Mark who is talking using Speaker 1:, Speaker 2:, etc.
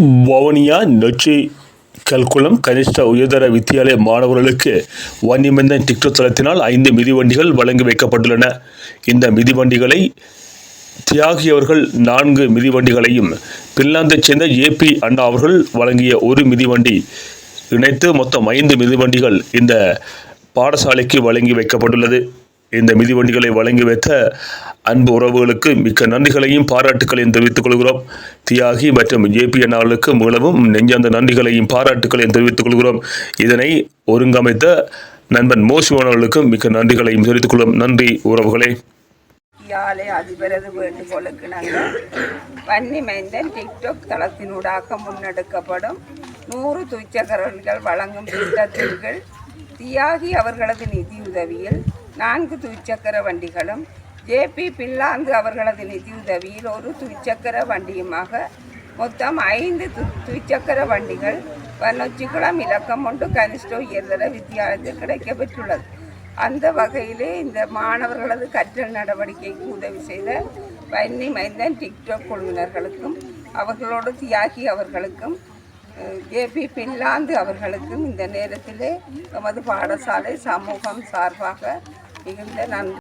Speaker 1: வவுனியா நொச்சி கல்குளம் கனிஷ்ட உயர்தர வித்தியாலய மாணவர்களுக்கு வன்னிமந்தன் டிக்டோ தளத்தினால் ஐந்து மிதிவண்டிகள் வழங்கி வைக்கப்பட்டுள்ளன. இந்த மிதிவண்டிகளை தியாகி அவர்கள் நான்கு மிதிவண்டிகளையும் பின்லாந்தைச் சேர்ந்த ஏபி அண்ணா அவர்கள் வழங்கிய ஒரு மிதிவண்டி இணைத்து மொத்தம் ஐந்து மிதிவண்டிகள் இந்த பாடசாலைக்கு வழங்கி வைக்கப்பட்டுள்ளது. இந்த மிதிவண்டிகளை வழங்கி வைத்த அன்பு உறவுகளுக்கு மிக்க நன்றிகளையும் பாராட்டுகளையும் தெரிவித்துக் கொள்கிறோம். தியாகி மற்றும் ஏபி ஆளுக்கு மிகவும் நெஞ்சார்ந்த நன்றிகளையும் பாராட்டுகளையும் தெரிவித்துக் கொள்கிறோம். இதனை ஒருங்கமைத்த நண்பன் மோசிவன் அவர்களுக்கும் மிக்க நன்றிகளையும் தெரிவித்துக் கொள்ளும் நன்றி உறவுகளே.
Speaker 2: யாழை அதிபரது வேண்டுகோளுக்கு நாங்கள் வன்னி மைந்தன் டிக்டாக் தளத்தினூடாக முன்னெடுக்கப்படும் நூறு துச்சகரன்கள் வழங்கும் திட்டத்தின் கீழ் தியாகி அவர்களது நிதியுதவியில் நான்கு துவிச்சக்கர வண்டிகளும் ஜேபி பில்லாந்து அவர்களது நிதியுதவியில் ஒரு துவிச்சக்கர வண்டியுமாக மொத்தம் ஐந்து து துய்ச்சக்கர வண்டிகள் வன்னொச்சிக்குளம் இலக்கம் ஒன்று கனிஷ்ட உயர்தர வித்தியாலயத்தில் கிடைக்கப்பெற்றுள்ளது. அந்த வகையிலே இந்த மாணவர்களது கற்றல் நடவடிக்கைக்கு உதவி செய்த வன்னி மைந்தன் டிக்டாக் குழுவினர்களுக்கும் அவர்களோடு தியாகி அவர்களுக்கும் ஏபி பின்லாந்து அவர்களுக்கும் இந்த நேரத்திலே எமது பாடசாலை சமூகம் சார்பாக மிகுந்த நன்றி